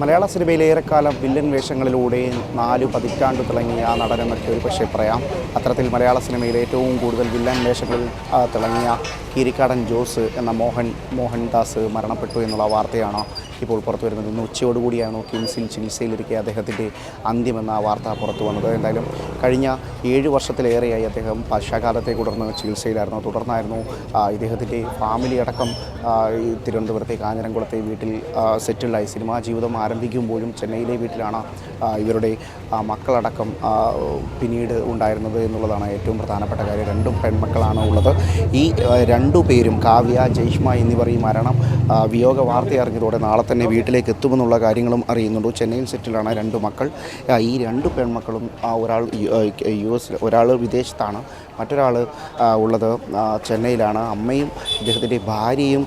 മലയാള സിനിമയിൽ ഏറെക്കാലം വില്ലൻ വേഷങ്ങളിലൂടെ നാല് പതിറ്റാണ്ട് തിളങ്ങിയ നടനെന്നൊക്കെ ഒരു പക്ഷേ പറയാം. അത്തരത്തിൽ മലയാള സിനിമയിൽ ഏറ്റവും കൂടുതൽ വില്ലൻ വേഷങ്ങളിൽ തിളങ്ങിയ കീരിക്കാടൻ ജോസ് എന്ന മോഹൻ മോഹൻദാസ് മരണപ്പെട്ടു എന്നുള്ള വാർത്തയാണ് ഇപ്പോൾ പുറത്തു വരുന്നത്. ഇന്ന് ഉച്ചയോടുകൂടിയാണ് കിംസിൽ ചികിത്സയിലിരിക്കെ അദ്ദേഹത്തിന്റെ അന്ത്യമെന്ന വാർത്ത പുറത്തു വന്നത്. എന്തായാലും കഴിഞ്ഞ ഏഴ് വർഷത്തിലേറെയായി അദ്ദേഹം പശ്ചാകാലത്തെ തുടർന്ന് ചികിത്സയിലായിരുന്നു. തുടർന്നായിരുന്നു ഇദ്ദേഹത്തിന്റെ ഫാമിലി അടക്കം തിരുവനന്തപുരത്തെ കാഞ്ഞിരംകുളത്തെ വീട്ടിൽ സെറ്റിൽഡായി. സിനിമാ ജീവിതം ആരംഭിക്കുമ്പോഴും ചെന്നൈയിലെ വീട്ടിലാണ് ഇവരുടെ മക്കളടക്കം പിന്നീട് ഉണ്ടായിരുന്നത് എന്നുള്ളതാണ് ഏറ്റവും പ്രധാനപ്പെട്ട കാര്യം. രണ്ടും പെൺമക്കളാണ് ഉള്ളത്. ഈ രണ്ടു പേരും കാവ്യ ജയ്ഷ്മ എന്നിവർ ഈ മരണം വിയോഗ വാർത്ത അറിഞ്ഞതോടെ നാളെ തന്നെ വീട്ടിലേക്ക് എത്തുമെന്നുള്ള കാര്യങ്ങളും അറിയുന്നുണ്ട്. ചെന്നൈയിൽ സെറ്റിലാണ് രണ്ട് മക്കൾ. ഈ രണ്ട് പെൺമക്കളും ഒരാൾ യു- എസ് ഒരാൾ വിദേശത്താണ് മറ്റൊരാൾ ഉള്ളത് ചെന്നൈയിലാണ്. അമ്മയും ഇദ്ദേഹത്തിന്റെ ഭാര്യയും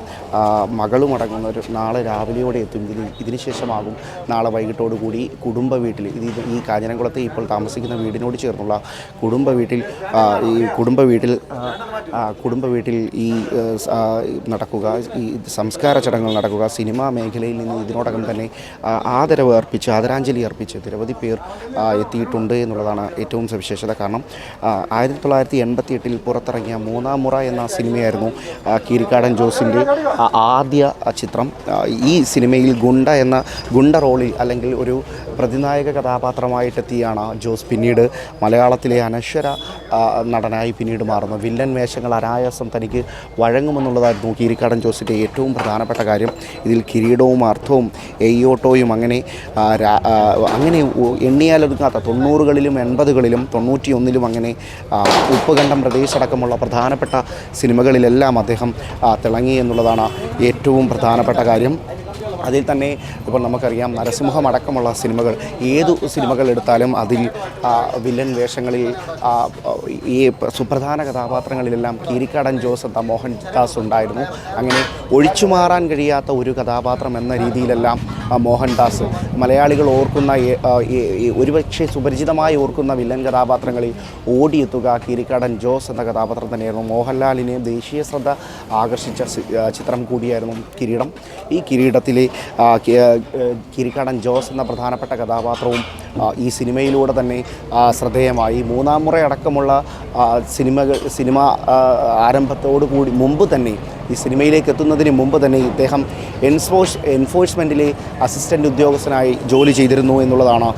മകളും അടങ്ങുന്ന ഒരു നാളെ രാവിലെയോടെ എത്തും. ഇതിന് ഇതിനുശേഷമാകും നാളെ വൈകിട്ടോടുകൂടി കുടുംബ വീട്ടിൽ ഇത് ഈ കാഞ്ഞിരംകുളത്തെ ഇപ്പോൾ താമസിക്കുന്ന വീടിനോട് ചേർന്നുള്ള കുടുംബ വീട്ടിൽ ഈ കുടുംബ വീട്ടിൽ കുടുംബ വീട്ടിൽ ഈ ആ, നടക്കുക ഈ സംസ്കാര ചടങ്ങുകൾ നടക്കുക സിനിമാ മേഖലയിൽ നിന്ന് ഇതിനോടകം തന്നെ ആദരവ് അർപ്പിച്ച് ആദരാഞ്ജലി അർപ്പിച്ച് നിരവധി പേർ എത്തിയിട്ടുണ്ട് എന്നുള്ളതാണ് ഏറ്റവും സവിശേഷത. കാരണം ആയിരത്തി തൊള്ളായിരത്തി എൺപത്തി എട്ടിൽ പുറത്തിറങ്ങിയ മൂന്നാം മുറ എന്ന സിനിമയായിരുന്നു കീരിക്കാടൻ ജോസിന്റെ ആദ്യ ചിത്രം. ഈ സിനിമയിൽ ഗുണ്ട എന്ന ഗുണ്ട റോളിൽ അല്ലെങ്കിൽ ഒരു പ്രതിനായക കഥാപാത്രമായിട്ടെത്തിയാണ് ജോസ് പിന്നീട് മലയാളത്തിലെ അനശ്വര നടനായി പിന്നീട് മാറുന്നു. വില്ലൻ വേഷങ്ങൾ അനായാസം തനിക്ക് വഴങ്ങുമെന്നുള്ളതായിരുന്നു കീരിക്കാടൻ ജോസിന്റെ ഏറ്റവും പ്രധാനപ്പെട്ട കാര്യം. ഇതിൽ കിരീടവും അർത്ഥവും എയ്യോട്ടോയും അങ്ങനെ അങ്ങനെ എണ്ണിയാലൊതുങ്ങാത്ത തൊണ്ണൂറുകളിലും എൺപതുകളിലും തൊണ്ണൂറ്റി ഒന്നിലും അങ്ങനെ ഉപ്പുകണ്ഠം ഉപ്പുകണ്ടം പ്രദേശ് അടക്കമുള്ള പ്രധാനപ്പെട്ട സിനിമകളിലെല്ലാം അദ്ദേഹം തിളങ്ങി എന്നുള്ളതാണ് ഏറ്റവും പ്രധാനപ്പെട്ട കാര്യം. അതിൽ തന്നെ ഇപ്പോൾ നമുക്കറിയാം നരസിംഹം അടക്കമുള്ള സിനിമകൾ ഏതു സിനിമകൾ എടുത്താലും അതിൽ വില്ലൻ വേഷങ്ങളിൽ ഈ സുപ്രധാന കഥാപാത്രങ്ങളിലെല്ലാം കീരിക്കാടൻ ജോസ് എന്ന മോഹൻദാസ് ഉണ്ടായിരുന്നു. അങ്ങനെ ഒഴിച്ചുമാറാൻ കഴിയാത്ത ഒരു കഥാപാത്രം എന്ന രീതിയിലെല്ലാം മോഹൻദാസ് മലയാളികൾ ഓർക്കുന്ന ഒരുപക്ഷെ സുപരിചിതമായി ഓർക്കുന്ന വില്ലൻ കഥാപാത്രങ്ങളിൽ ഓടിയെത്തുക കീരിക്കാടൻ ജോസ് എന്ന കഥാപാത്രം തന്നെയായിരുന്നു. മോഹൻലാലിനെ ദേശീയ ശ്രദ്ധ ആകർഷിച്ച ചിത്രം കൂടിയായിരുന്നു കിരീടം. ഈ കിരീടത്തിലെ കിരിക്കാടൻ ജോസ് എന്ന പ്രധാനപ്പെട്ട കഥാപാത്രവും ഈ സിനിമയിലൂടെ തന്നെ ശ്രദ്ധേയമായി. മൂന്നാം മുറ അടക്കമുള്ള സിനിമ സിനിമകൾ സിനിമ ആരംഭത്തോടു കൂടി മുമ്പ് തന്നെ ഈ സിനിമയിലേക്ക് എത്തുന്നതിന് മുമ്പ് തന്നെ ഇദ്ദേഹം എൻഫോഴ്സ് എൻഫോഴ്സ്മെന്റിലെ അസിസ്റ്റന്റ് ഉദ്യോഗസ്ഥനായി ജോലി ചെയ്തിരുന്നു എന്നുള്ളതാണ്.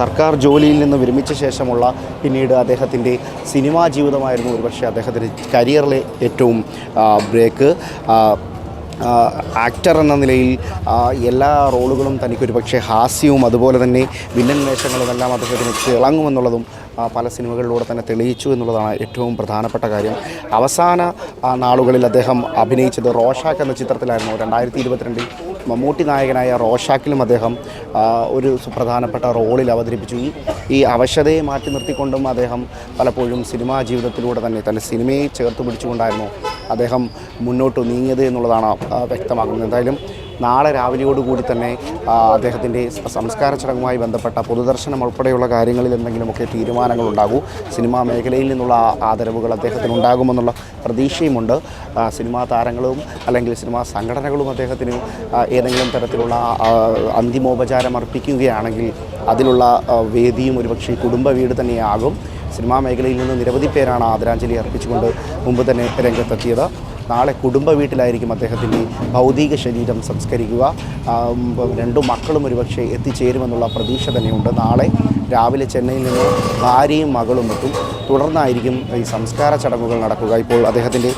സർക്കാർ ജോലിയിൽ നിന്ന് വിരമിച്ച ശേഷമുള്ള പിന്നീട് അദ്ദേഹത്തിന്റെ സിനിമാ ജീവിതമായിരുന്നു ഒരുപക്ഷെ അദ്ദേഹത്തിന്റെ കരിയറിലെ ഏറ്റവും ബ്രേക്ക്. ആക്ടർ എന്ന നിലയിൽ എല്ലാ റോളുകളും തനിക്കൊരു പക്ഷേ ഹാസ്യവും അതുപോലെ തന്നെ വില്ലൻ വേഷങ്ങളുമെല്ലാം അദ്ദേഹത്തിന് തിളങ്ങുമെന്നുള്ളതും പല സിനിമകളിലൂടെ തന്നെ തെളിയിച്ചു എന്നുള്ളതാണ് ഏറ്റവും പ്രധാനപ്പെട്ട കാര്യം. അവസാന നാളുകളിൽ അദ്ദേഹം അഭിനയിച്ചത് റോഷാക്ക് എന്ന ചിത്രത്തിലായിരുന്നു. രണ്ടായിരത്തി ഇരുപത്തിരണ്ടിൽ മമ്മൂട്ടി നായകനായ റോഷാക്കിലും അദ്ദേഹം ഒരു സുപ്രധാനപ്പെട്ട റോളിൽ അവതരിപ്പിച്ചു. ഈ ഈ അവശതയെ മാറ്റി നിർത്തിക്കൊണ്ടും അദ്ദേഹം പലപ്പോഴും സിനിമാ ജീവിതത്തിലൂടെ തന്നെ തന്റെ സിനിമയെ ചേർത്ത് പിടിച്ചുകൊണ്ടായിരുന്നു അദ്ദേഹം മുന്നോട്ട് നീങ്ങിയത് എന്നുള്ളതാണ് വ്യക്തമാക്കുന്നത് എന്തായാലും നാളെ രാവിലെയോടുകൂടി തന്നെ അദ്ദേഹത്തിന്റെ സംസ്കാര ചടങ്ങുമായി ബന്ധപ്പെട്ട പൊതുദർശനം ഉൾപ്പെടെയുള്ള കാര്യങ്ങളിൽ എന്തെങ്കിലുമൊക്കെ തീരുമാനങ്ങൾ ഉണ്ടാകൂ സിനിമാ മേഖലയിൽ നിന്നുള്ള ആദരവുകൾ അദ്ദേഹത്തിന് ഉണ്ടാകുമെന്നുള്ള പ്രതീക്ഷയുമുണ്ട് സിനിമാ താരങ്ങളും അല്ലെങ്കിൽ സിനിമാ സംഘടനകളും അദ്ദേഹത്തിന് ഏതെങ്കിലും തരത്തിലുള്ള അന്തിമോപചാരം അർപ്പിക്കുകയാണെങ്കിൽ അതിലുള്ള വേദിയും ഒരുപക്ഷെ കുടുംബ വീട് തന്നെയാകും. സിനിമാ മേഖലയിൽ നിന്ന് നിരവധി പേരാണ് ആദരാഞ്ജലി അർപ്പിച്ചുകൊണ്ട് മുമ്പ് തന്നെ രംഗത്തെത്തിയത്. നാളെ കുടുംബ വീട്ടിലായിരിക്കും അദ്ദേഹത്തിന്റെ ഭൗതിക ശരീരം സംസ്കരിക്കുക. രണ്ടു മക്കളും ഒരുപക്ഷെ എത്തിച്ചേരുമെന്നുള്ള പ്രതീക്ഷ തന്നെയുണ്ട്. നാളെ രാവിലെ ചെന്നൈയിൽ നിന്ന് ഭാര്യയും മകളും എത്തും. തുടർന്നായിരിക്കും ഈ സംസ്കാര ചടങ്ങുകൾ നടക്കുക. ഇപ്പോൾ അദ്ദേഹത്തിന്റെ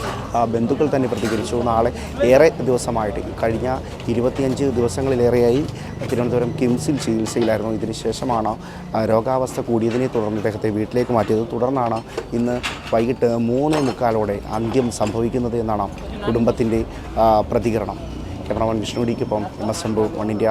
ബന്ധുക്കൾ തന്നെ പ്രതികരിച്ചു. നാളെ ഏറെ ദിവസമായിട്ട് കഴിഞ്ഞ ഇരുപത്തിയഞ്ച് ദിവസങ്ങളിലേറെയായി തിരുവനന്തപുരം കിംസിൽ ചികിത്സയിലായിരുന്നു. ഇതിനുശേഷമാണ് രോഗാവസ്ഥ കൂടിയതിനെ തുടർന്ന് അദ്ദേഹത്തെ വീട്ടിലേക്ക് മാറ്റിയത്. തുടർന്നാണ് ഇന്ന് വൈകിട്ട് മൂന്നേ മുക്കാലോടെ അന്ത്യം സംഭവിക്കുന്നത് എന്നാണ് കുടുംബത്തിന്റെ പ്രതികരണം. ക്യാമറമാൻ വിഷ്ണുഡിക്കൊപ്പം എം എസ് എംബു വൺ ഇന്ത്യ.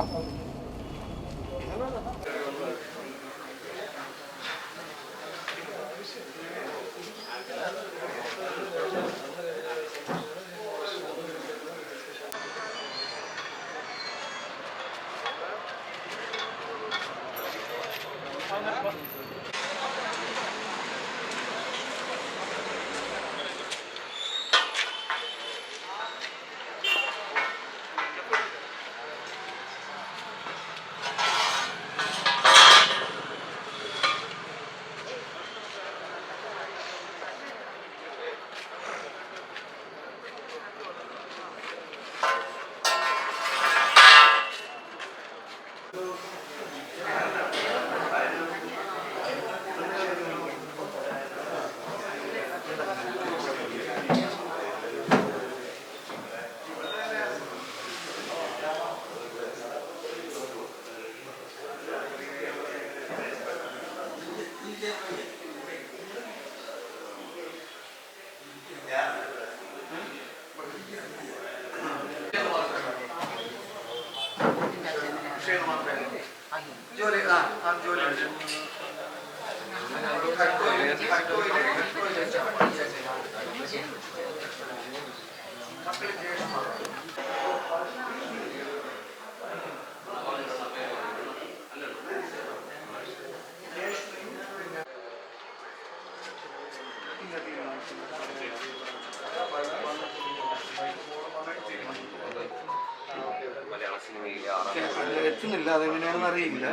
ആറാം എത്തുന്നില്ല അതെങ്ങനെയാണെന്ന് അറിയില്ല.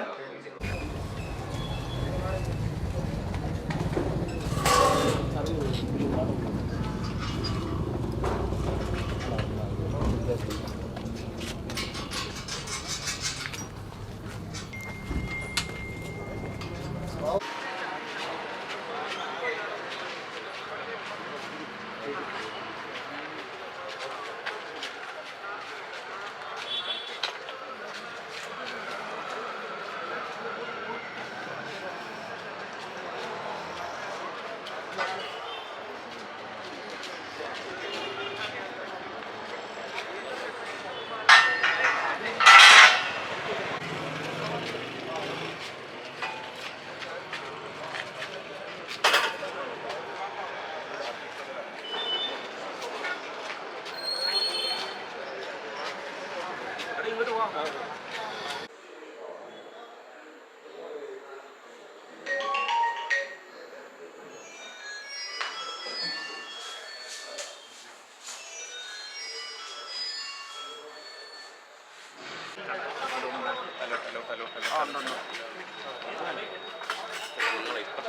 നിങ്ങൾ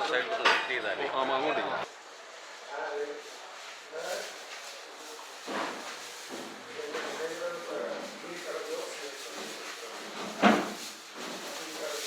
ഇപ്പത്തെ അങ്ങോട്ട് നിർത്തി ചെയ്താലേ